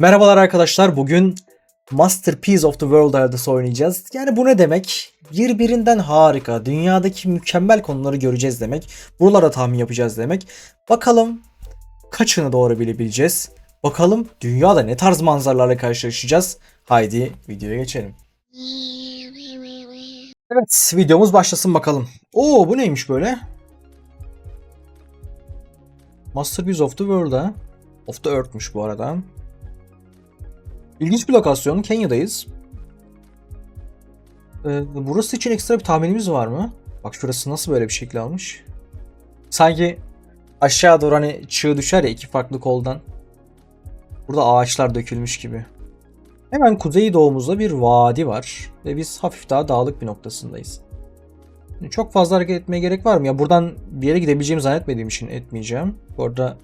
Merhabalar arkadaşlar. Bugün Masterpiece of the World haritası oynayacağız. Yani bu ne demek? Birbirinden harika, dünyadaki mükemmel konuları göreceğiz demek. Buralara tahmin yapacağız demek. Bakalım kaçını doğru bilebileceğiz. Bakalım dünyada ne tarz manzaralarla karşılaşacağız. Haydi videoya geçelim. Evet videomuz başlasın bakalım. Oo bu neymiş böyle? Masterpiece of the World ha. Of the Earth'muş bu arada. İlginç bir lokasyon. Kenya'dayız. Ee, burası için ekstra bir tahminimiz var mı? Bak şurası nasıl böyle bir şekil almış? Sanki aşağı doğru hani çığ düşer ya iki farklı koldan. Burada ağaçlar dökülmüş gibi. Hemen kuzey doğumuzda bir vadi var. Ve biz hafif daha dağlık bir noktasındayız. Çok fazla hareket etmeye gerek var mı? Ya buradan bir yere gidebileceğimi zannetmediğim için etmeyeceğim. Bu arada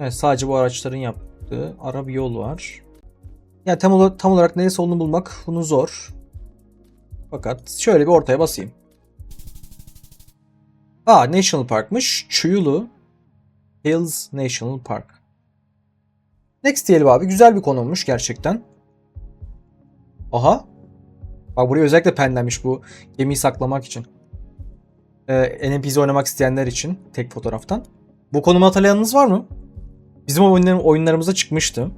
evet, sadece bu araçların yaptığı ara bir yol var. Yani tam, ola- tam olarak neresi olduğunu bulmak bunu zor. Fakat şöyle bir ortaya basayım. Aa National Park'mış. Çuyulu Hills National Park. Next diyelim abi. Güzel bir konummuş gerçekten. Aha. Bak buraya özellikle penlenmiş bu gemiyi saklamak için. Ee, NPC oynamak isteyenler için tek fotoğraftan. Bu konumu hatırlayanınız var mı? Bizim oyunlarım, oyunlarımıza çıkmıştı.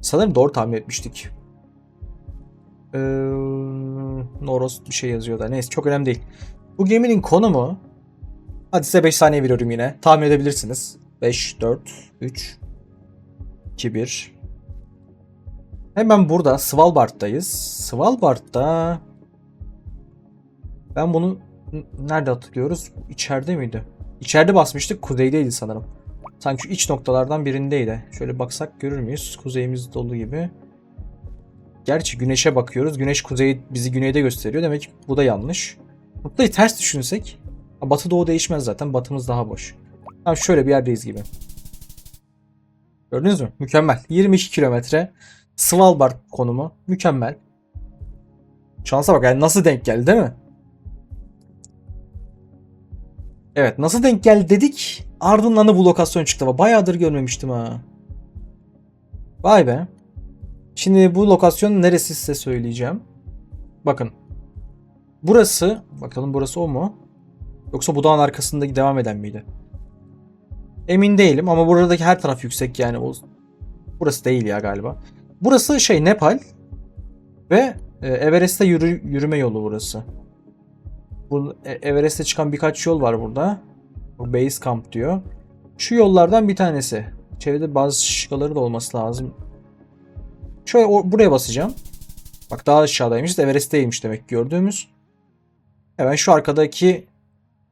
Sanırım doğru tahmin etmiştik. Ee, Noros bir şey yazıyor da. Neyse çok önemli değil. Bu geminin konumu Hadi size 5 saniye veriyorum yine. Tahmin edebilirsiniz. 5, 4, 3, 2, 1. Hemen burada Svalbard'dayız. Svalbard'da ben bunu nerede hatırlıyoruz? İçeride miydi? İçeride basmıştık. Kuzeydeydi sanırım. Sanki iç noktalardan birindeydi. Şöyle baksak görür müyüz? Kuzeyimiz dolu gibi. Gerçi güneşe bakıyoruz. Güneş kuzey bizi güneyde gösteriyor. Demek ki bu da yanlış. Noktayı ters düşünsek. Batı doğu değişmez zaten. Batımız daha boş. Tamam şöyle bir yerdeyiz gibi. Gördünüz mü? Mükemmel. 22 kilometre. Svalbard konumu. Mükemmel. Şansa bak yani nasıl denk geldi değil mi? Evet nasıl denk geldi dedik. Ardından da bu lokasyon çıktı. Bayağıdır görmemiştim ha. Vay be. Şimdi bu lokasyon neresi size söyleyeceğim. Bakın. Burası. Bakalım burası o mu? Yoksa bu dağın arkasındaki devam eden miydi? Emin değilim ama buradaki her taraf yüksek yani. Burası değil ya galiba. Burası şey Nepal. Ve e, Everest'e yürü, yürüme yolu burası. Bu e, Everest'e çıkan birkaç yol var burada. Bu Base Camp diyor. Şu yollardan bir tanesi. Çevrede bazı şıkaları da olması lazım. Şöyle o- buraya basacağım. Bak daha aşağıdaymış. Everest'teymiş demek gördüğümüz. Hemen şu arkadaki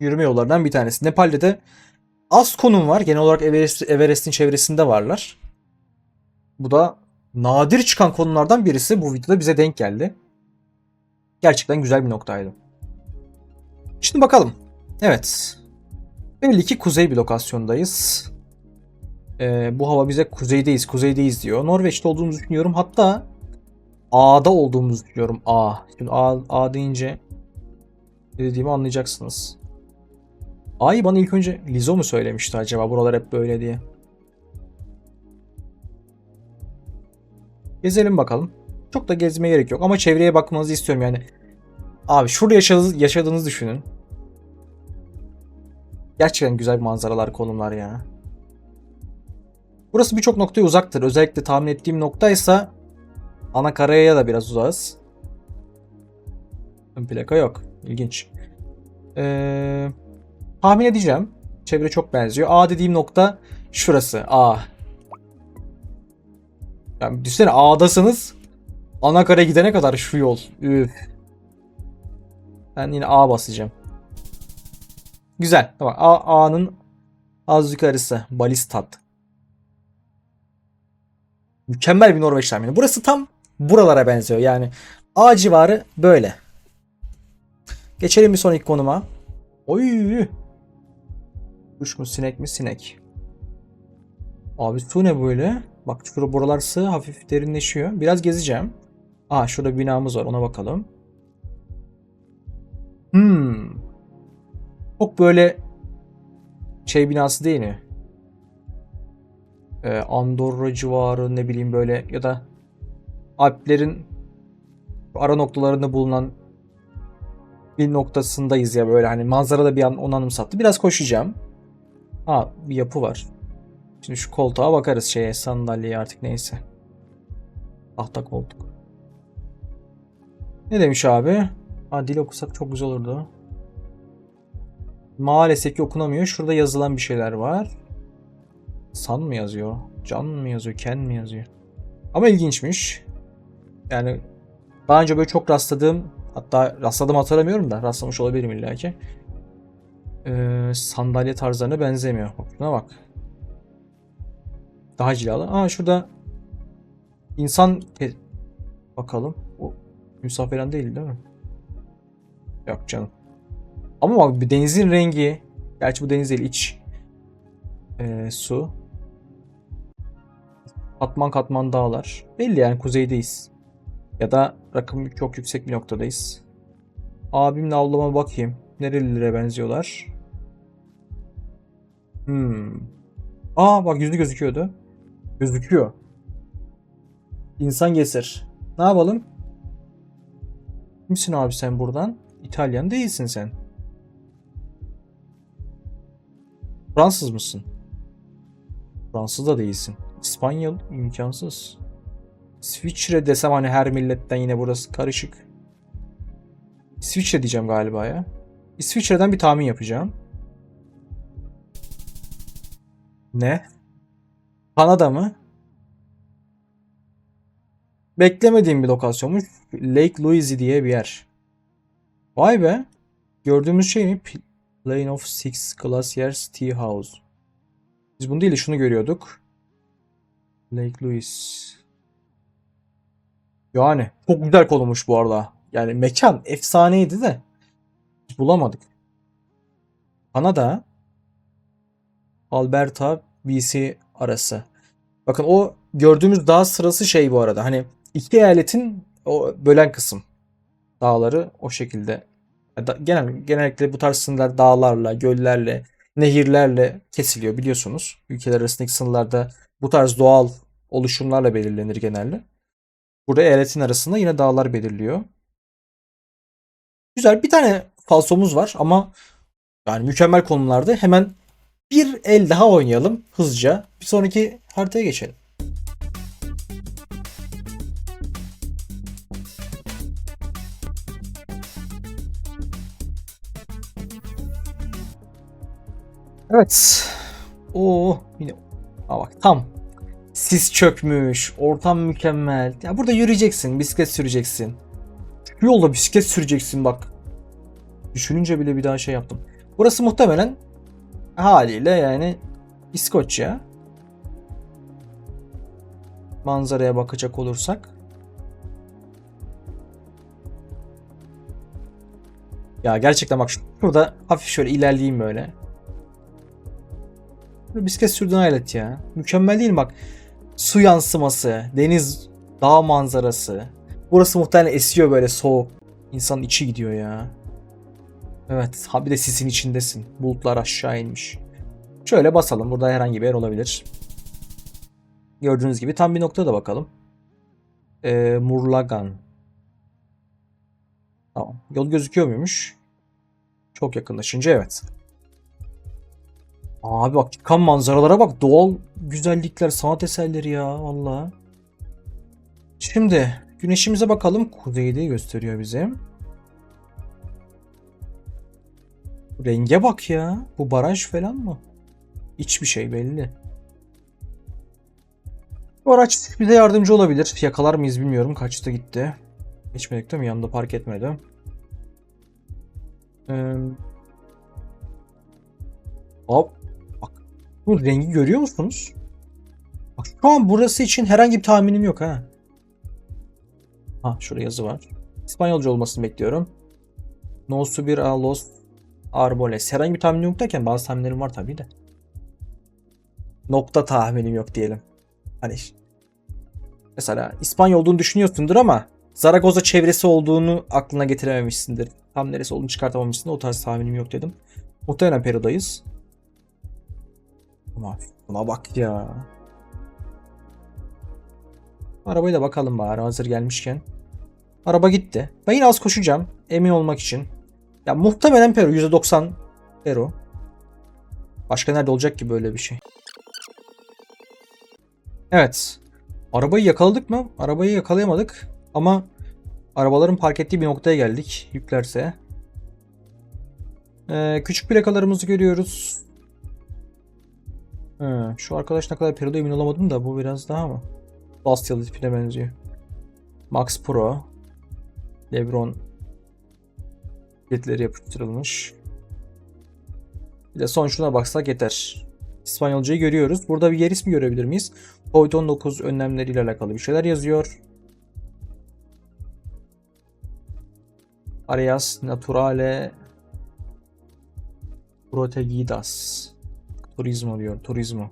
yürüme yollarından bir tanesi. Nepal'de de az konum var. Genel olarak Everest, Everest'in çevresinde varlar. Bu da nadir çıkan konulardan birisi. Bu videoda bize denk geldi. Gerçekten güzel bir noktaydı. Şimdi bakalım. Evet. Belli ki kuzey bir lokasyondayız. Ee, bu hava bize kuzeydeyiz, kuzeydeyiz diyor. Norveç'te olduğumuzu düşünüyorum. Hatta A'da olduğumuzu düşünüyorum. A. Şimdi A, A deyince ne dediğimi anlayacaksınız. A'yı bana ilk önce Lizo mu söylemişti acaba buralar hep böyle diye. Gezelim bakalım. Çok da gezmeye gerek yok ama çevreye bakmanızı istiyorum yani. Abi şurada yaşadığınız, yaşadığınızı düşünün. Gerçekten güzel manzaralar, konumlar ya. Burası birçok noktaya uzaktır. Özellikle tahmin ettiğim noktaysa ana karaya da biraz uzağız. Ön plaka yok. İlginç. Ee, tahmin edeceğim. Çevre çok benziyor. A dediğim nokta şurası. A. Yani düşünsene A'dasınız. Ana karaya gidene kadar şu yol. Üf. Ben yine A basacağım. Güzel. Tamam. A, A'nın az yukarısı. Balistat. Mükemmel bir Norveç tahmini. Burası tam buralara benziyor. Yani A civarı böyle. Geçelim bir sonraki konuma. Oy. Kuş mu sinek mi sinek. Abi su ne böyle? Bak şurada buralar sığ hafif derinleşiyor. Biraz gezeceğim. Aa şurada binamız var ona bakalım. Hmm. Çok böyle şey binası değil mi? e, Andorra civarı ne bileyim böyle ya da Alplerin ara noktalarında bulunan bir noktasındayız ya böyle hani manzarada bir an onu anımsattı. Biraz koşacağım. Ha bir yapı var. Şimdi şu koltuğa bakarız şeye sandalyeye artık neyse. Tahta koltuk. Ne demiş abi? Ha dil okusak çok güzel olurdu. Maalesef ki okunamıyor. Şurada yazılan bir şeyler var. San mı yazıyor? Can mı yazıyor? Ken mi yazıyor? Ama ilginçmiş. Yani daha önce böyle çok rastladığım hatta rastladım hatırlamıyorum da rastlamış olabilirim illaki. Ee, sandalye tarzlarına benzemiyor. Bak şuna bak. Daha cilalı. Aa şurada insan bakalım. O falan değil değil mi? Yok canım. Ama bak bir denizin rengi. Gerçi bu deniz değil iç. Ee, su. Katman katman dağlar. Belli yani kuzeydeyiz. Ya da rakım çok yüksek bir noktadayız. Abimle avlama bakayım. Nerelilere benziyorlar? Hmm. Aa bak yüzü gözüküyordu. Gözüküyor. İnsan getir. Ne yapalım? Kimsin abi sen buradan? İtalyan değilsin sen. Fransız mısın? Fransız da değilsin. İspanyol imkansız. İsviçre desem hani her milletten yine burası karışık. İsviçre diyeceğim galiba ya. İsviçre'den bir tahmin yapacağım. Ne? Kanada mı? Beklemediğim bir lokasyonmuş. Lake Louise diye bir yer. Vay be. Gördüğümüz şey mi? Plane of Six Glaciers Tea House. Biz bunu değil de şunu görüyorduk. Lake Louise. Yani çok güzel konulmuş bu arada. Yani mekan efsaneydi de biz bulamadık. Kanada Alberta BC arası. Bakın o gördüğümüz dağ sırası şey bu arada. Hani iki eyaletin o bölen kısım. Dağları o şekilde. Genel, genellikle bu tarz sınırlar dağlarla, göllerle, nehirlerle kesiliyor biliyorsunuz. Ülkeler arasındaki sınırlarda bu tarz doğal oluşumlarla belirlenir genelde. Burada eyaletin arasında yine dağlar belirliyor. Güzel bir tane falsomuz var ama yani mükemmel konumlarda hemen bir el daha oynayalım hızlıca. Bir sonraki haritaya geçelim. Evet. Oo yine Aa bak tam sis çökmüş. Ortam mükemmel. Ya burada yürüyeceksin, bisiklet süreceksin. Şu yolda bisiklet süreceksin bak. Düşününce bile bir daha şey yaptım. Burası muhtemelen haliyle yani İskoçya. Manzaraya bakacak olursak. Ya gerçekten bak şurada hafif şöyle ilerleyeyim böyle. Böyle bisiklet sürdüğün alet ya. Mükemmel değil mi bak. Su yansıması, deniz, dağ manzarası. Burası muhtemelen esiyor böyle soğuk. İnsanın içi gidiyor ya. Evet. Ha bir de sisin içindesin. Bulutlar aşağı inmiş. Şöyle basalım. Burada herhangi bir yer olabilir. Gördüğünüz gibi tam bir nokta da bakalım. Ee, Murlagan. Tamam. Yol gözüküyor muymuş? Çok yakınlaşınca evet. Abi bak çıkan manzaralara bak. Doğal güzellikler, sanat eserleri ya valla. Şimdi güneşimize bakalım. Kuzeyde gösteriyor bize. Renge bak ya. Bu baraj falan mı? Hiçbir şey belli. Bu araç bize yardımcı olabilir. Yakalar mıyız bilmiyorum. Kaçta gitti. Geçmedik değil mi? Yanında park etmedi. Ee... Hop. Bu rengi görüyor musunuz? Bak şu an burası için herhangi bir tahminim yok ha. Ha şurada yazı var. İspanyolca olmasını bekliyorum. No subir a los arboles. Herhangi bir tahminim yok derken bazı tahminlerim var tabii de. Nokta tahminim yok diyelim. Hani mesela İspanya olduğunu düşünüyorsundur ama Zaragoza çevresi olduğunu aklına getirememişsindir. Tam neresi olduğunu çıkartamamışsın. O tarz tahminim yok dedim. Muhtemelen Peru'dayız. Ama buna bak ya. Arabaya da bakalım bari hazır gelmişken. Araba gitti. Ben yine az koşacağım. Emin olmak için. Ya muhtemelen Peru. %90 Peru. Başka nerede olacak ki böyle bir şey? Evet. Arabayı yakaladık mı? Arabayı yakalayamadık. Ama arabaların park ettiği bir noktaya geldik. Yüklerse. Ee, küçük plakalarımızı görüyoruz. He, şu arkadaş ne kadar Peru'da emin olamadım da bu biraz daha mı? Basyalı tipine benziyor. Max Pro. Lebron biletleri yapıştırılmış. Bir de son şuna baksak yeter. İspanyolcayı görüyoruz. Burada bir yer ismi görebilir miyiz? Covid-19 önlemleriyle alakalı bir şeyler yazıyor. Arias Naturale Protegidas. Turismo diyor. Turismo.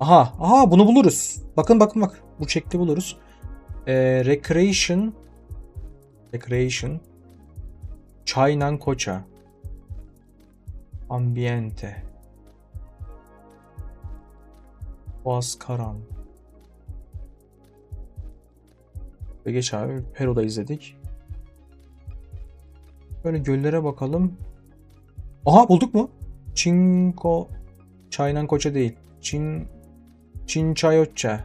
Aha. Aha bunu buluruz. Bakın bakın bak. Bu çekti buluruz. Ee, recreation Recreation Çaynan Koça Ambiente Boğaz Karan Ve geç abi Peru'da izledik. Böyle göllere bakalım. Aha bulduk mu? Çinko Çaynan Koça değil. Çin Çinçayotça.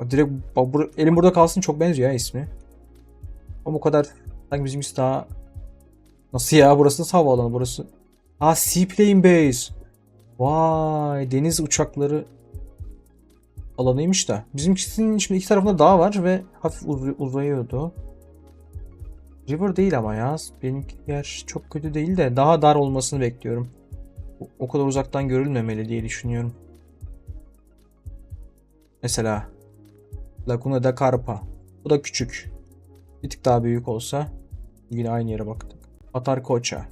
Bak Direkt bak, bur- elim burada kalsın çok benziyor ya ismi. Ama bu kadar sanki bizimkisi daha Nasıl ya burası nasıl havaalanı burası? Ha Seaplane Base. Vay deniz uçakları alanıymış da. Bizimkisinin şimdi iki tarafında dağ var ve hafif uz- uzayıyordu. River değil ama ya. Benimki yer çok kötü değil de daha dar olmasını bekliyorum. O- kadar uzaktan görülmemeli diye düşünüyorum. Mesela Laguna de Carpa. Bu da küçük. Bir tık daha büyük olsa yine aynı yere baktık. Atarkoça.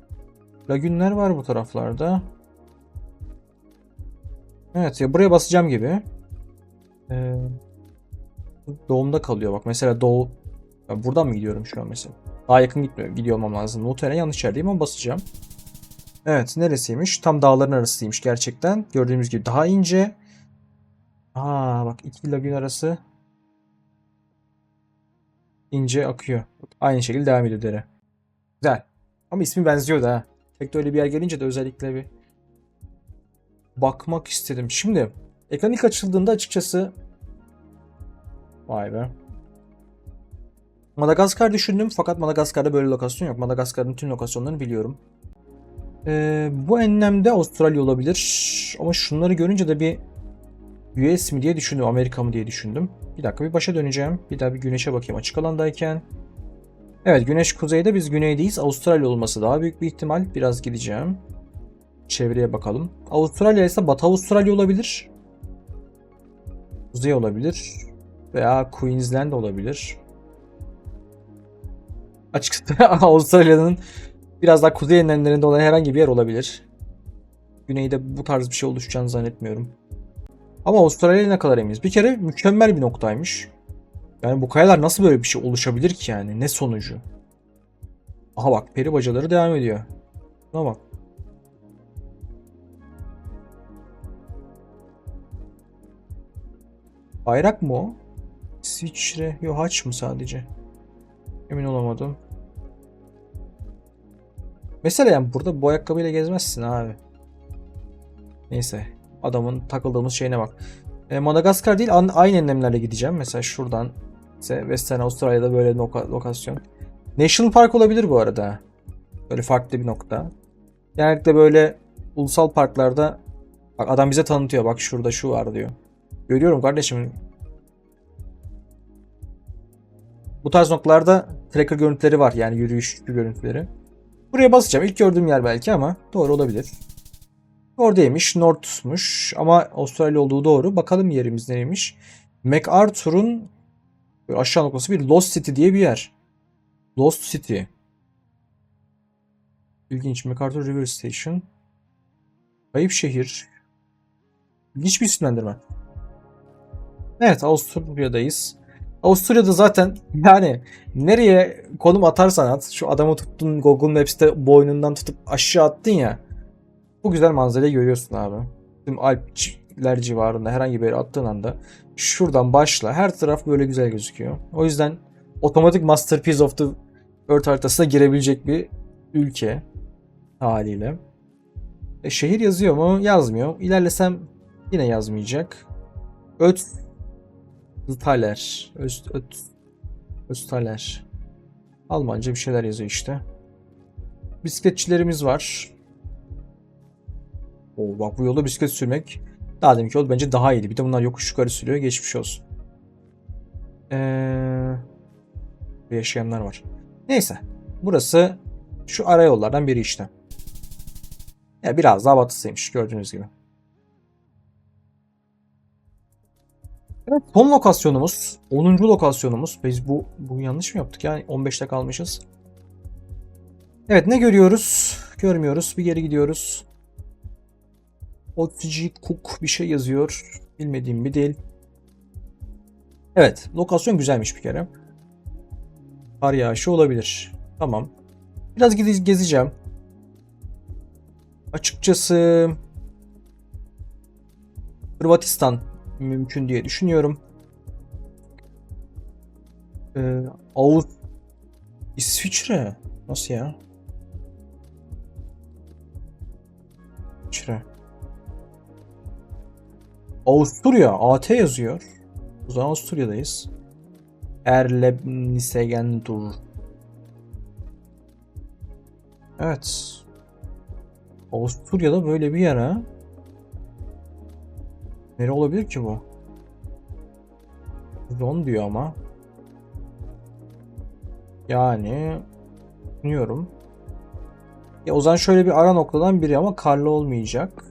Lagünler var bu taraflarda. Evet ya buraya basacağım gibi. Ee, doğumda kalıyor bak. Mesela doğu... Ben buradan mı gidiyorum şu an mesela? Daha yakın gitmiyor. Gidiyor olmam lazım. Muhtemelen yanlış yerdeyim ama basacağım. Evet neresiymiş? Tam dağların arasıymış gerçekten. Gördüğümüz gibi daha ince. Aa bak iki lagün arası ince akıyor. Aynı şekilde devam ediyor dere. Güzel. Ama ismi benziyor da. Tek de öyle bir yer gelince de özellikle bir bakmak istedim. Şimdi ekran ilk açıldığında açıkçası vay be. Madagaskar düşündüm fakat Madagaskar'da böyle lokasyon yok. Madagaskar'ın tüm lokasyonlarını biliyorum. Ee, bu enlemde Avustralya olabilir. Ama şunları görünce de bir US mi diye düşündüm, Amerika mı diye düşündüm. Bir dakika bir başa döneceğim. Bir daha bir güneşe bakayım açık alandayken. Evet güneş kuzeyde biz güneydeyiz. Avustralya olması daha büyük bir ihtimal. Biraz gideceğim. Çevreye bakalım. Avustralya ise Batı Avustralya olabilir. Kuzey olabilir. Veya Queensland olabilir. Açıkçası Avustralya'nın biraz daha kuzey enlemlerinde olan herhangi bir yer olabilir. Güneyde bu tarz bir şey oluşacağını zannetmiyorum. Ama Avustralya ne kadar eminiz? Bir kere mükemmel bir noktaymış. Yani bu kayalar nasıl böyle bir şey oluşabilir ki yani? Ne sonucu? Aha bak peri bacaları devam ediyor. Buna bak. Bayrak mı o? İsviçre. Yok haç mı sadece? Emin olamadım. Mesela yani burada bu ayakkabıyla gezmezsin abi. Neyse. Adamın takıldığımız şeyine bak. E, Madagaskar değil aynı enlemlerle gideceğim. Mesela şuradan ise Western Avustralya'da böyle loka- lokasyon. National Park olabilir bu arada. Böyle farklı bir nokta. Genellikle böyle ulusal parklarda bak adam bize tanıtıyor. Bak şurada şu var diyor. Görüyorum kardeşim. Bu tarz noktalarda tracker görüntüleri var. Yani yürüyüş görüntüleri. Buraya basacağım. İlk gördüğüm yer belki ama doğru olabilir. Oradaymış, North'muş ama Avustralya olduğu doğru. Bakalım yerimiz nereymiş. MacArthur'un aşağı noktası bir Lost City diye bir yer. Lost City. İlginç. MacArthur River Station. Kayıp şehir. İlginç bir isimlendirme. Evet Avusturya'dayız. Avusturya'da zaten yani nereye konum atarsan at şu adamı tuttun Google Maps'te boynundan tutup aşağı attın ya bu güzel manzarayı görüyorsun abi. tüm Alpler civarında herhangi bir yere attığın anda şuradan başla. Her taraf böyle güzel gözüküyor. O yüzden otomatik Masterpiece of the Earth haritasına girebilecek bir ülke haliyle. E, şehir yazıyor mu? Yazmıyor. İlerlesem yine yazmayacak. Öt Taler. Öst, öt, Östaler. Almanca bir şeyler yazıyor işte. Bisikletçilerimiz var. Oo, bak bu yolda bisiklet sürmek daha deminki yol bence daha iyiydi. Bir de bunlar yokuş yukarı sürüyor. Geçmiş olsun. Ee, yaşayanlar var. Neyse. Burası şu ara yollardan biri işte. Ya biraz daha batısıymış gördüğünüz gibi. Evet son lokasyonumuz. 10. lokasyonumuz. Biz bu, bu yanlış mı yaptık? Yani 15'te kalmışız. Evet ne görüyoruz? Görmüyoruz. Bir geri gidiyoruz. Otici Cook bir şey yazıyor. Bilmediğim bir dil. Evet lokasyon güzelmiş bir kere. Kar yağışı olabilir. Tamam. Biraz gide- gezeceğim. Açıkçası Hırvatistan mümkün diye düşünüyorum. Ee, Avust İsviçre nasıl ya? İsviçre. Avusturya AT yazıyor. O zaman Avusturya'dayız. Erlebnisegendur. Evet. Avusturya'da böyle bir yer ha. Nere olabilir ki bu? Zon diyor ama. Yani düşünüyorum. Ya o zaman şöyle bir ara noktadan biri ama karlı olmayacak.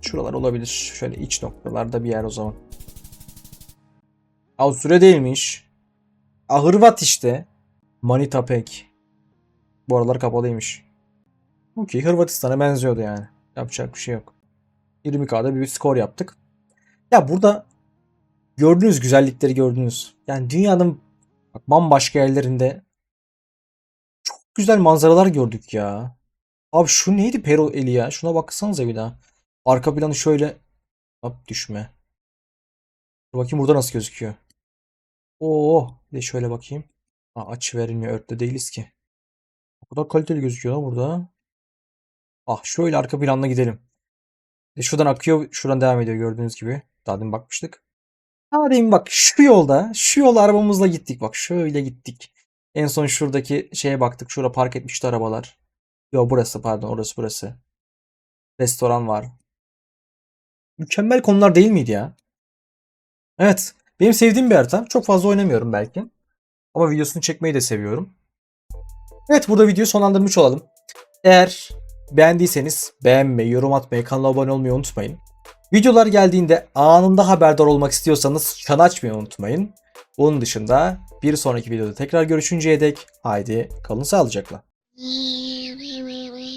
Şuralar olabilir. Şöyle iç noktalarda bir yer o zaman. Avusturya değilmiş. Aa, Hırvat işte. Manita pek. Bu aralar kapalıymış. Okey Hırvatistan'a benziyordu yani. Yapacak bir şey yok. 20K'da bir skor yaptık. Ya burada gördüğünüz güzellikleri gördünüz. Yani dünyanın bak, bambaşka yerlerinde çok güzel manzaralar gördük ya. Abi şu neydi Peru eli ya? Şuna baksanıza bir daha. Arka planı şöyle hop düşme. Dur bakayım burada nasıl gözüküyor. Oo, bir de şöyle bakayım. Aa, açı verilmiyor. Örtte değiliz ki. O kadar kaliteli gözüküyor lan burada. Ah şöyle arka planına gidelim. E şuradan akıyor, şuradan devam ediyor gördüğünüz gibi. Daha demin bakmıştık. Daha demin bak şu yolda, şu yol arabamızla gittik. Bak şöyle gittik. En son şuradaki şeye baktık. Şurada park etmişti arabalar. Yo burası pardon orası burası. Restoran var. Mükemmel konular değil miydi ya? Evet. Benim sevdiğim bir harita. Çok fazla oynamıyorum belki. Ama videosunu çekmeyi de seviyorum. Evet burada videoyu sonlandırmış olalım. Eğer beğendiyseniz beğenmeyi, yorum atmayı, kanala abone olmayı unutmayın. Videolar geldiğinde anında haberdar olmak istiyorsanız çan açmayı unutmayın. Bunun dışında bir sonraki videoda tekrar görüşünceye dek haydi kalın sağlıcakla.